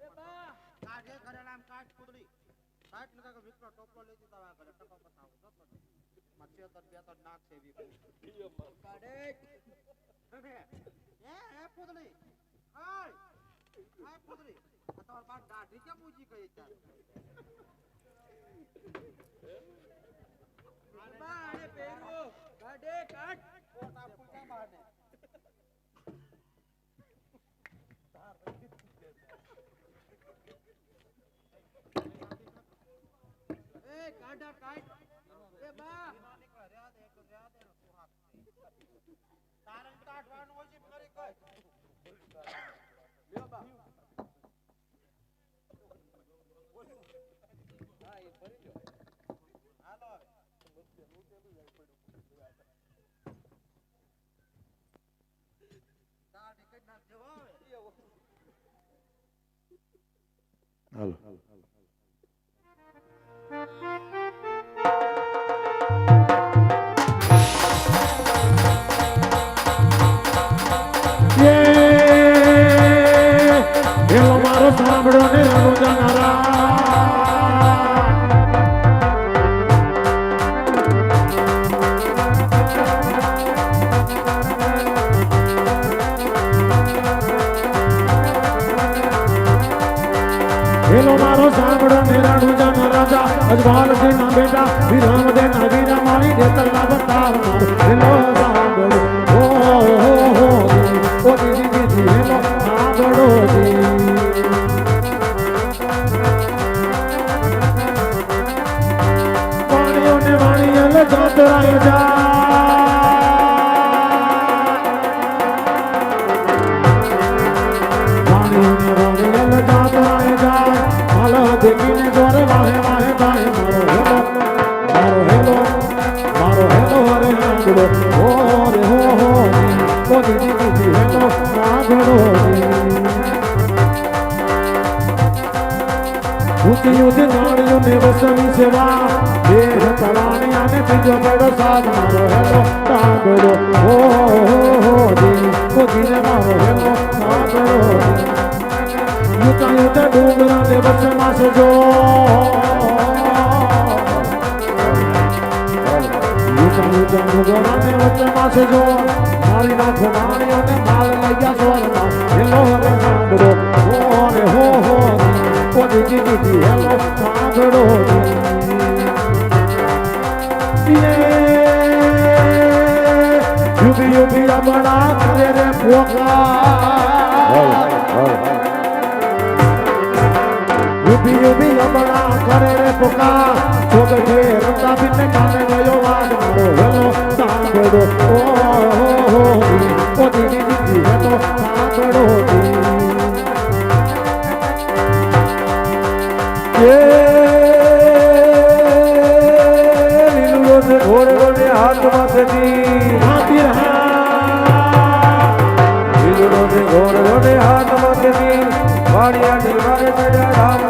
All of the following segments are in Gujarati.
કાઢ એ ઘરેલા આમ કાઢ કુદડી કાઢ ને કાકા વિકનો ટોપલો લઈ જતા આ ઘરે ટકો પતાવો જો તો માથે તો બે તો નાક છે વિકનો કાઢે. હે હે કુદડી એ કાઢા. કાટ એ બા. તારણ કાઢવાનું હોય છે ફરી કઈ લ્યો બા. હા એ ભરી લ્યો હાલો હવે હાલો. એલો ઊંચી નાળીઓ ને વસવી સેવા દેહ તલાણી અને ત્રીજો પેડો સાથ મારો હેલો કાગડો હો દી કોજીને મારો હેલો કાગડો યુતા યુતા ડુંગરા ને વચમાં સજો યુતા ડુંગરા ને વચમાં સજો મારી નાથ અને માલ લઈ ગયા સ્વરમાં હેલો રે હો દી કોજી દીદી હેલો કાગડો યુબી યુબી રમણા કરે રે પોકા યુબી યુબી રમણા કરે રે પોકા છોક છે રમતા બિને કાને ગયો વાગ મારો હેલો સાંભળો ઘોડે ઘોડે હાથમાં ને ઘોડે ઘોડે હાથમાં સજી વાડિયા નીવારે ચડ્યા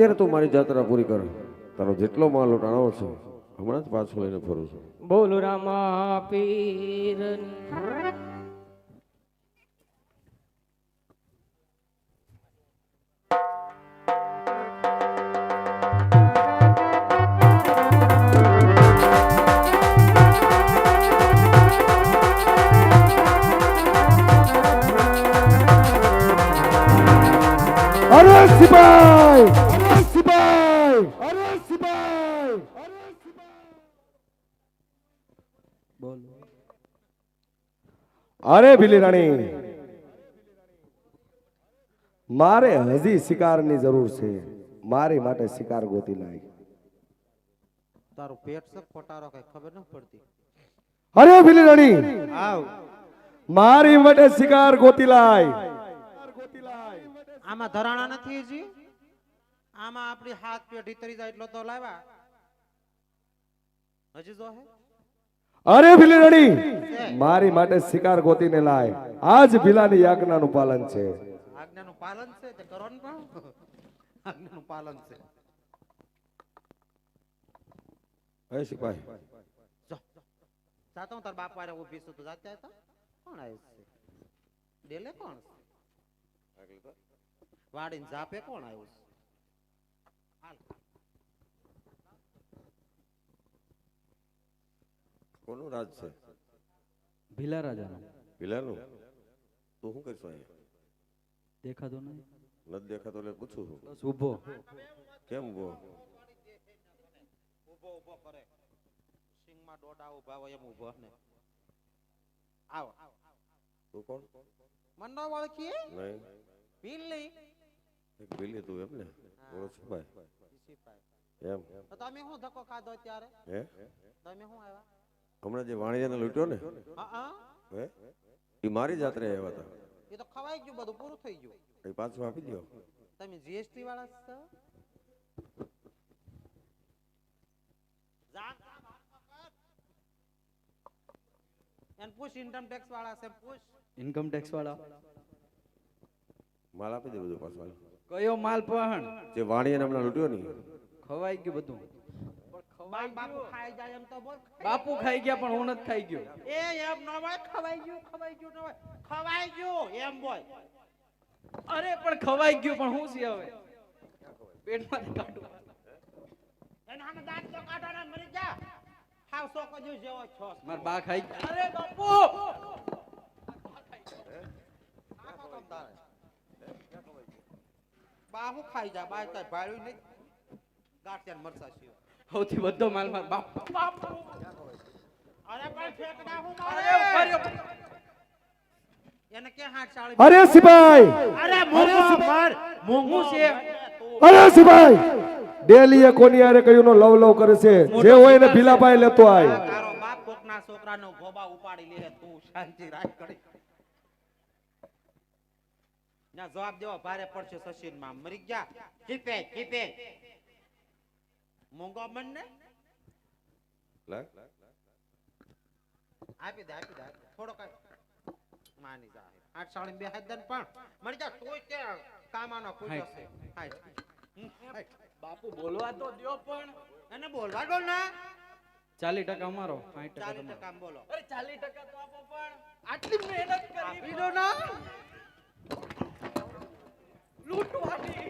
અત્યારે તું મારી જાત્રા પૂરી કર. તારો જેટલો માલ ઉટાણો છે, હમણાં જ પાછો લઈને ફરું છું. બોલ રામા પીરની. અરે ભીલી રાણી. મારે હજી શિકારની જરૂર છે. મારી માટે શિકાર ગોતી લાય તારું પેટ છે પટારો કઈ ખબર ન પડતી? અરે ભીલી રાણી. આવ. મારી માટે શિકાર ગોતી લાય. આમાં ધરાણા નથી હજી? આમાં આપણી હાથ પેઢી તરી જાય એટલો તો લાવ્યા. હજી જો હે. અરે ભીલી મારી માટે શિકાર ગોતીને લાય. આજ ભીલાની યાજ્ઞાનું પાલન છે. આજ્ઞાનું પાલન છે? તે કરો ને આજ્ઞાનું પાલન છે. હે સિપાહી. જો. જાતો તાર બાપ વારે ઊભી છું. તો જાતે હતા કોણ આવ્યું છે? ડેલે કોણ છે? વાડીને જાપે કોણ આવ્યું છે? હાલ. કોનું રાજ છે? ભીલા રાજાનો. ભીલાનું? તો શું કરશો અહીંયા? દેખાતો નહીં નથી દેખાતો એટલે પૂછું છું. બસ ઊભો. કેમ ઊભો? ઊભો ઊભો કરે સિંગમાં દોડા ઊભા હોય એમ ઊભો ને. આવો. તું કોણ? મન ન ઓળખી નહીં. પીલી એક ભીલી તું એમ ને સિપાહી સિપાઈ એમ? તો તમે શું ધક્કો ખાધો ત્યારે હે? તમે શું આવ્યા? હમણાં જે વાણિયાને લૂંટ્યો ને? હા હા. હે? એ મારી જાત્રે આવ્યા હતા. એ તો ખવાઈ ગયું બધું પૂરું થઈ ગયું. એ પાછું આપી દો તમે જીએસટી વાળા છો જા. એને પૂછ ઇન્કમ ટેક્સ વાળા છે પૂછ. ઇન્કમ ટેક્સ વાળા માલ આપી દે બધું પાછું. કયો માલ પણ? જે વાણિયાને હમણાં લૂંટ્યો ને. ખવાઈ ગયું બધું. બાપ બાપુ ખાઈ જાય એમ તો બોલ બાપુ ખાઈ ગયા. પણ હું નથી ખાઈ ગયો. એ એમ ન હોય ખવાઈ ગયું ખવાઈ ગયું ન હોય. ખવાઈ ગયું એમ બોલ. અરે પણ ખવાઈ ગયું પણ હું છે હવે? પેટમાં કાઢું. એને સામે દાંત તો કાઢો ને મરી જા. હાવ સોકો જેવો છો. માર બા ખાઈ ગયા. અરે બાપુ! બાહુ ખાઈ જા બાય તાર ભાડ્યું નહીં. ગાંઠિયા મરસા સિવાય સૌથી બધો માલ માર બાપ. અરે પણ ફેકડા હું મારે. એને કે હાથ ચાળી? અરે સિપાઈ! અરે મૂંગો મર. હું છે. અરે સિપાઈ! ડેલી એ કોની આરે કયું નો લવ લવ કરે છે? જે હોય એને ભીલાભાઈ લેતો આય. તારો બાપ કોકના છોકરાનો ગોબા ઉપાડી લે તું શાંતિ રાખ કરી ના જવાબ દેવા ભારે પડશે સશીનમાં મરી ગયા. કીપે કીપે મૂંગો મન ને આપી દે આપી દે આપી દે. થોડો કઈ માની જા. આઠ સાડી બે હાથ દન પણ. મરી જા તોય કે કામાનો છે હાય. બાપુ બોલવા તો દ્યો પણ. એને બોલવા દો ના. ચાલીસ ટકા અમારો સાઠ ટકા ચાલીસ તમારો. ટકા બોલો. અરે ચાલીસ ટકા તો આપો પણ. આટલી મહેનત કરી દો ના. લૂંટવાની.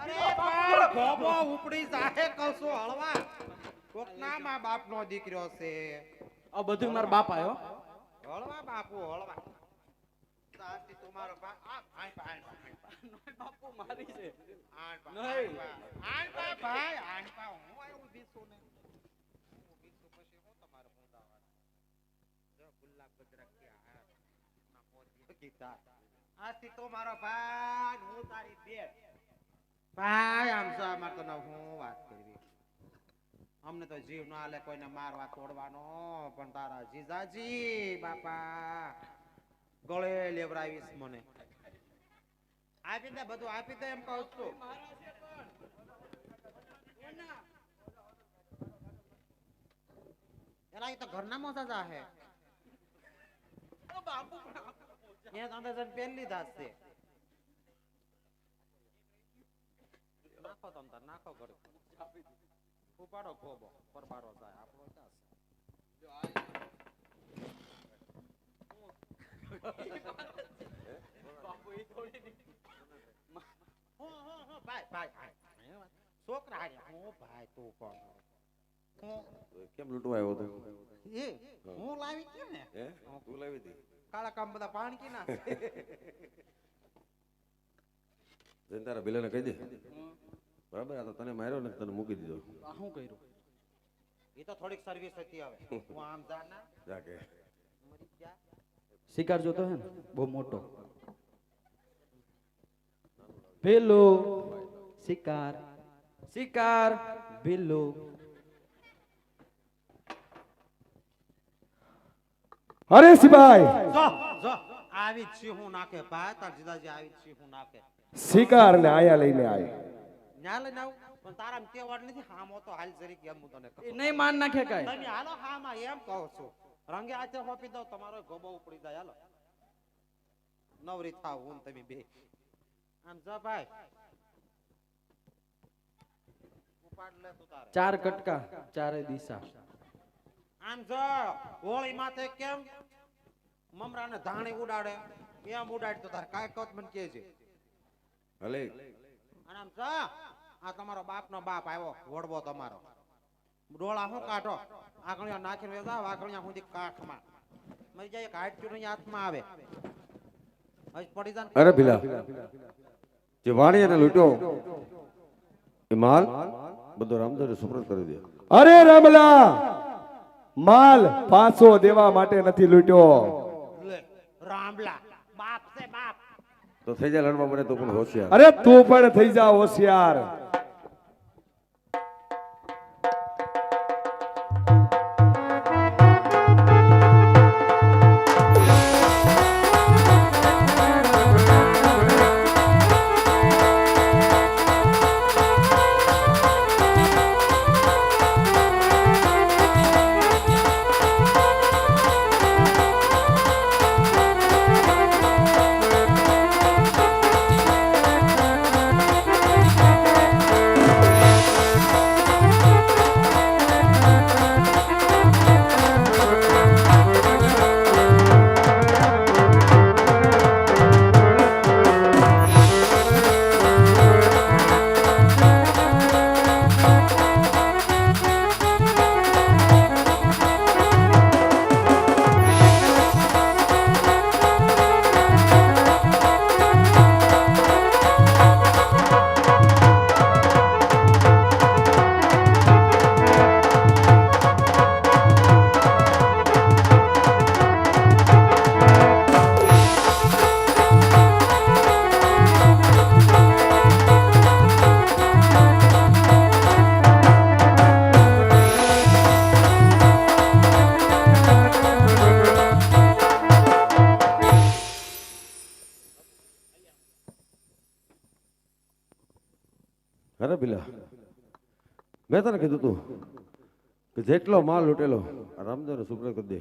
અરે પણ ઉપડી જાહે કસો હળવા કોકના બાપ નો દીકરો છે આ બધું માર બાપ આયો હળવા બાપુ હળવા સાચી તમારો બાપ આ ભાઈ ભાઈ. બાપુ મારી છે આય પા, નહીં. આય પા. ભાઈ આય પા. હું આય ઊભી છું ને ઊભી છું પછી હું તમારે બોલાવવાનું. જો ગુલાબ ગજરા ક્યાં હે? ના પોતી કીધા. આજથી તો મારો ભાઈ હું તારી બેન ભાઈ આમ જો અમાર તો હું વાત કરવી. અમને તો જીવ ના લે કોઈને મારવા તોડવાનો પણ તારા જીજાજી બાપા ગળે લેવડાવીશ મને. આપી દે બધું આપી દે એમ કહું છું. એલા એ તો ઘરના મોસા જાહે. બાપુ એ તો અંદર પેન લીધા છે. નાખો તમ તાર નાખો ઘર ઉપાડો ગોબો પરબારો જાય આપણો ક્યાં છે? હું, હું, હું, ભાઈ, ભાઈ, ભાઈ. છોકરા હારે, હું ભાઈ તું પણ હું કેમ લૂંટવા આવ્યો તો? હું લાવી કેમ ને? હે? તું લાવી હતી કાળા કામ બધા પાણી કી ના જઈને તારા બિલાને કહી દે. બરાબર? આ તો તને માર્યો ને તને મૂકી દીધો. આ શું કર્યું? એ તો થોડીક સર્વિસ હતી હવે હું આમ જા ના. જા કે. શિકાર જોતો હે ને? બહુ મોટો. પેલો શિકાર. શિકાર. પેલો અરે સિભાઈ જો જો. આવી જ હું નાખે ભાઈ તાર જીદાજી આવી જ હું નાખે. શિકાર ને આયા લઈને આય. ન્યા લઈને આવું? પણ તારા તેવાડ નથી હામો તો હાલ જરીક એમ હું તને કહું. નહીં માન નાખે કાંઈ તમે હાલો હામાં એમ કહું છું. રંગે હાથે હોપી દો તમારો ગોબો ઉપડી જાય હાલો. નવરી થાવ હું તમે બે. આમ જા ભાઈ. ઉપાડ લે તું તારે. ચાર કટકા ચારે દિશા. આમ જો હોળી માથે કેમ? મમરાને ધાણી ઉડાડે. એમ ઉડાડ તો તારે કાય કોત મને કહેજે. ભલે. આમ આ તમારો બાપનો બાપ આવ્યો વડવો તમારો. ડોળા હું કાઢો? આંગળીયા નાખીને વેદા આંગળીયા સુધી કાખમાં મરી જાય હાડક્યું નહીં હાથમાં આવે. હજ પડી જાય અરે ભીલા. જે વાણી એને લૂંટ્યો એ માલ બધો રામધરે સુપ્રત કરી દે અરે રામલા માલ પાછો દેવા માટે નથી લૂંટ્યો. રામલા. તો થઈ જાય લડવા મને તો પણ હોશિયાર. અરે તું પણ થઈ જા હોશિયાર. મેં તને કીધું તું કે જેટલો માલ લૂટેલો રામદેવને શુક્ર કરી દે.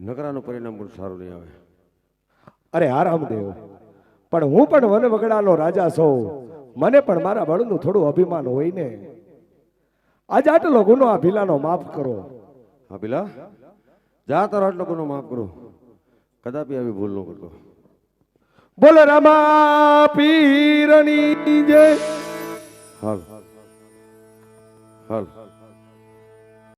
નકરાનું પરિણામ પણ સારું નહીં આવે. અરે હા રામદેવ. પણ હું પણ વન વગડાનો રાજા છું. મને પણ મારા બળનું થોડું અભિમાન હોય ને. આજ આટલો ગુનો આ ભીલાનો માફ કરો. હા ભીલા? જા તારો આટલો ગુનો માફ કરો. કદાપી આવી ભૂલ ન કરતો. બોલો રામા પીરની જય હાલ. હાલ